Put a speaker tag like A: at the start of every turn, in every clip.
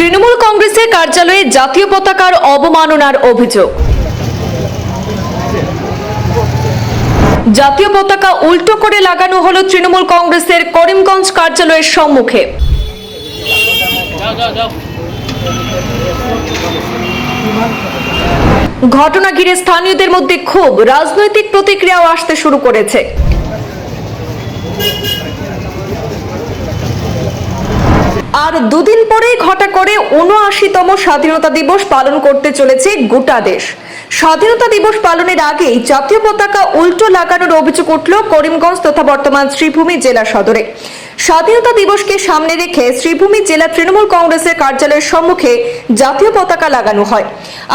A: তৃণমূল কংগ্রেসের কার্যালয়ে জাতীয় পতাকার অবমাননার অভিযোগ। জাতীয় পতাকা উল্টো করে লাগানো হলো তৃণমূল কংগ্রেসের করিমগঞ্জ কার্যালয়ের সম্মুখে। ঘটনা ঘিরে স্থানীয়দের মধ্যে খুব রাজনৈতিক প্রতিক্রিয়াও আসতে শুরু করেছে। আর দুদিন পরেই ঘটা করে উনআশিতম স্বাধীনতা দিবস পালন করতে চলেছে গোটা দেশ। স্বাধীনতা দিবস পালনের আগেই জাতীয় পতাকা উল্টো লাগানোর অভিযোগ উঠল করিমগঞ্জ তথা বর্তমান শ্রীভূমি জেলা সদরে। স্বাধীনতা দিবসকে সামনে রেখে শ্রীভূমি জেলা তৃণমূল কংগ্রেসের কার্যালয়ের সম্মুখে জাতীয় পতাকা লাগানো হয়।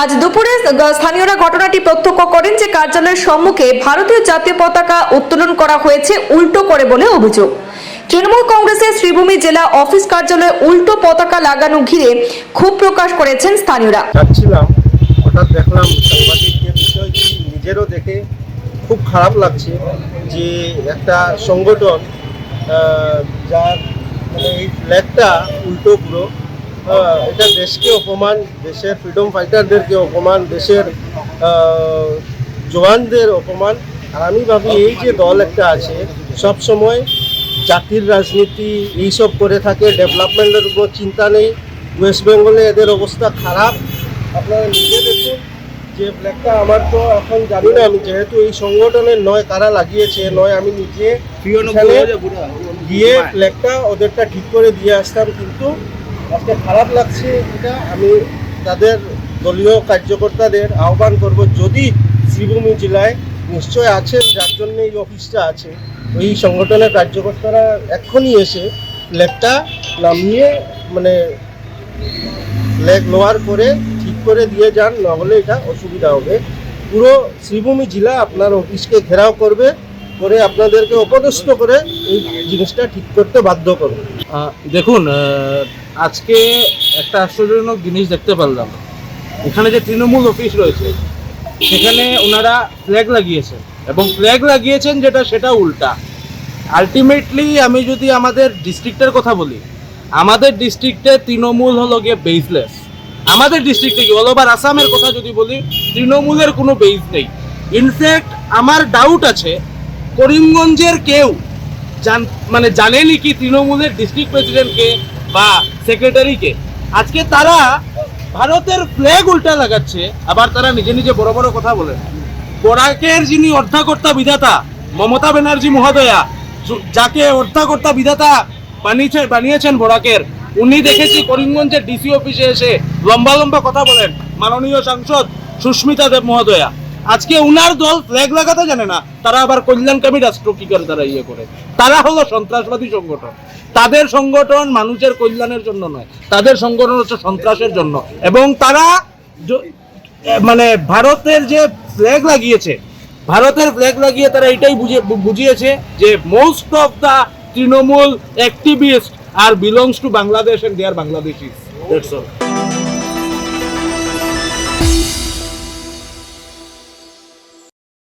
A: আজ দুপুরে স্থানীয়রা ঘটনাটি প্রত্যক্ষ করেন যে কার্যালয়ের সম্মুখে ভারতীয় জাতীয় পতাকা উত্তোলন করা হয়েছে উল্টো করে বলে অভিযোগ। তৃণমূল কংগ্রেসের শ্রীভূমি জেলা অফিস কার্যালয়ে উল্টো পতাকা লাগানো ঘিরে ক্ষোভ প্রকাশ করেছেন স্থানীয়রা।
B: যাচ্ছিলাম হঠাৎ দেখলাম সাংবাদিকদের বিষয়টি নিজেরও দেখে খুব খারাপ লাগছে যে একটা সংগঠন যার মানে এই ফ্ল্যাগটা উল্টো পুরো এটা দেশকে অপমান, দেশের ফ্রিডম ফাইটারদেরকে অপমান, দেশের জওয়ানদের অপমান। আর আমি ভাবি, এই যে দল একটা আছে সব সময় জাতির রাজনীতি এইসব করে থাকে ডেভেলপমেন্টের উপর চিন্তা নেই। ওয়েস্ট বেঙ্গলে এদের অবস্থা খারাপ। আপনারা নিজে দেখুন যে ফ্ল্যাগটা আমার তো এখন জানি না আমি যেহেতু এই সংগঠনের নয় কারা লাগিয়েছে নয় আমি নিজে গিয়ে ফ্ল্যাগটা ওদেরটা ঠিক করে দিয়ে আসতাম কিন্তু আজকে খারাপ লাগছে এটা। আমি তাদের দলীয় কার্যকর্তাদের আহ্বান করব যদি শ্রীভূমি জেলায় নিশ্চয় আছেন যার জন্য এই অফিসটা আছে ওই সংগঠনের কার্যকর্তারা এক্ষুনি এসে ফ্ল্যাগটা নামিয়ে মানে লেগ লোয়ার করে ঠিক করে দিয়ে যান, নাহলে এটা অসুবিধা হবে। পুরো শ্রীভূমি জেলা আপনার অফিসকে ঘেরাও করবে, করে আপনাদেরকে অপদস্থ করে এই জিনিসটা ঠিক করতে বাধ্য করবে।
C: দেখুন আজকে একটা আশ্চর্যজনক জিনিস দেখতে পারলাম। এখানে যে তৃণমূল অফিস রয়েছে, সেখানে ওনারা ফ্ল্যাগ লাগিয়েছেন। এবং ফ্ল্যাগ লাগিয়েছেন যেটা, সেটা উল্টা। আলটিমেটলি আমি যদি আমাদের ডিস্ট্রিক্টের কথা বলি, আমাদের ডিস্ট্রিক্টে তৃণমূল হলো গিয়ে বেসলেস আমাদের ডিস্ট্রিক্টে কি? অল ওভার আসামের কথা যদি বলি, তৃণমূলের কোনো বেস নেই। ইনফ্যাক্ট আমার ডাউট আছে, করিমগঞ্জের কেউ জান মানে জানেনই কি তৃণমূলের ডিস্ট্রিক্ট প্রেসিডেন্টকে বা সেক্রেটারিকে আজকে তারা ভারতের ফ্ল্যাগ উল্টা লাগাচ্ছে, আবার তারা নিজে নিজে বড় বড় কথা বলেন বরাকের যিনি অর্ধাকর্তা বিধাতা, মমতা ব্যানার্জি মহোদয়া যাকে অর্ধাকর্তা বিধাতা বানিয়েছে বানিয়েছেন বরাকের, উনি দেখেছি করিমগঞ্জের ডিসি অফিসে এসে লম্বা লম্বা কথা বলেন মাননীয় সাংসদ সুস্মিতা দেব মহোদয়া। আজকে উনার দল ফ্ল্যাগ লাগাতে জানে না, তারা আবার কল্যাণকামী রাষ্ট্র কি করে তারা ইয়ে করে? তারা হলো সন্ত্রাসবাদী সংগঠন। তাদের সংগঠন মানুষের কল্যাণের জন্য নয়, তাদের সংগঠন হচ্ছে সন্ত্রাসের জন্য। এবং তারা মানে ভারতের যে ফ্ল্যাগ লাগিয়েছে, ভারতের ফ্ল্যাগ লাগিয়ে তারা এটাই বুঝে বুঝিয়েছে যে most of the Trinamool activist are belongs to Bangladesh and they are Bangladeshis that's all